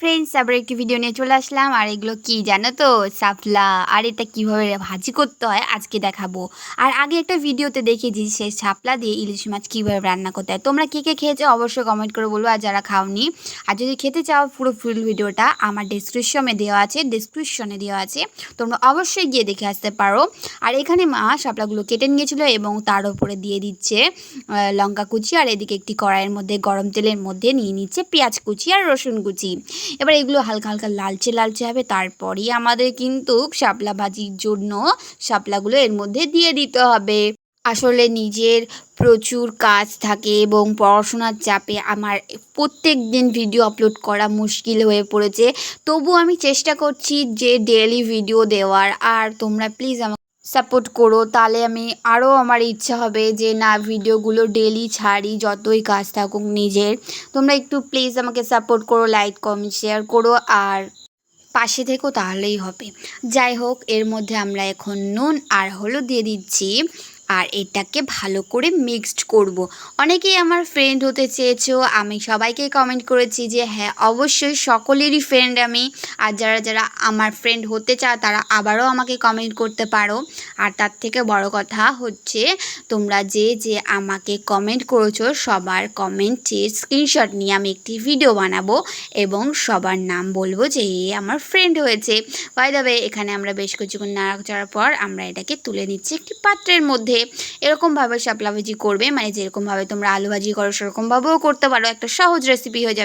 Friends আবার একটি video নিয়ে চলে আসলাম। আর এগুলো কি জানো তো? সাফলা। আর এটা কীভাবে ভাজি করতে হয় আজকে দেখাবো। আর আগে একটা ভিডিওতে দেখিয়েছি সেই শাপলা দিয়ে ইলিশ মাছ কীভাবে রান্না করতে হয়। তোমরা কে কে খেয়েছো অবশ্যই কমেন্ট করে বলব। আর যারা খাওনি, আর যদি খেতে চাও পুরো ফুল ভিডিওটা আমার ডিসক্রিপশনে দেওয়া আছে। ডিসক্রিপশনে দেওয়া আছে। তোমরা অবশ্যই গিয়ে দেখে আসতে পারো। আর এখানে মা শাপলাগুলো কেটে নিয়েছিল এবং তার উপরে দিয়ে দিচ্ছে লঙ্কা কুচি। আর এদিকে একটি কড়াইয়ের মধ্যে গরম তেলের মধ্যে নিয়ে নিচ্ছে পেঁয়াজ কুচি আর রসুন কুচি। এবার এগুলো হালকা হালকা লালচে লালচে হবে, তারপরেই আমাদের কিন্তু শাপলা ভাজির জন্য শাপলাগুলো এর মধ্যে দিয়ে দিতে হবে। আসলে নিজের প্রচুর কাজ থাকে এবং পড়াশোনার চাপে আমার প্রত্যেক দিন ভিডিও আপলোড করা মুশকিল হয়ে পড়েছে। তবু আমি চেষ্টা করছি যে ডেলি ভিডিও দেওয়ার, আর তোমরা প্লিজ আমাকে সাপোর্ট করো, তাহলে আমি আরও আমার ইচ্ছা হবে যে, না, ভিডিওগুলো ডেলি ছাড়ি, যতই কাজ থাকুক নিজের। তোমরা একটু প্লিজ আমাকে সাপোর্ট করো লাইক কমেন্ট শেয়ার করো, আর পাশে থেকো, তাহলেই হবে। যাই হোক, এর মধ্যে আমরা এখন নুন আর হলুদ দিয়ে দিচ্ছি। আর এটাকে ভালো করে মিক্সড করব। অনেকেই আমার ফ্রেন্ড হতে চেয়েছো, আমি সবাইকে কমেন্ট করেছি যে হ্যাঁ অবশ্যই সকলেরই ফ্রেন্ড আমি। আর যারা যারা আমার ফ্রেন্ড হতে চাও, তারা আবারও আমাকে কমেন্ট করতে পারো। আর তার থেকে বড় কথা হচ্ছে, তোমরা যে যে আমাকে কমেন্ট করেছ, সবার কমেন্টের স্ক্রিনশট নিয়ে আমি একটি ভিডিও বানাবো এবং সবার নাম বলব যে আমার ফ্রেন্ড হয়েছে। বাই দাবে এখানে আমরা বেশ কিছুক্ষণ নাড়াচাড়ার পর আমরা এটাকে তুলে নিচ্ছি একটি পাত্রের মধ্যে। এরকমভাবে শাপলা ভাজি করবে মানে যেরকমভাবে তোমরা আলু ভাজি করো, সেরকমভাবেও করতে পারো। একটা সহজ রেসিপি হয়ে যাবে।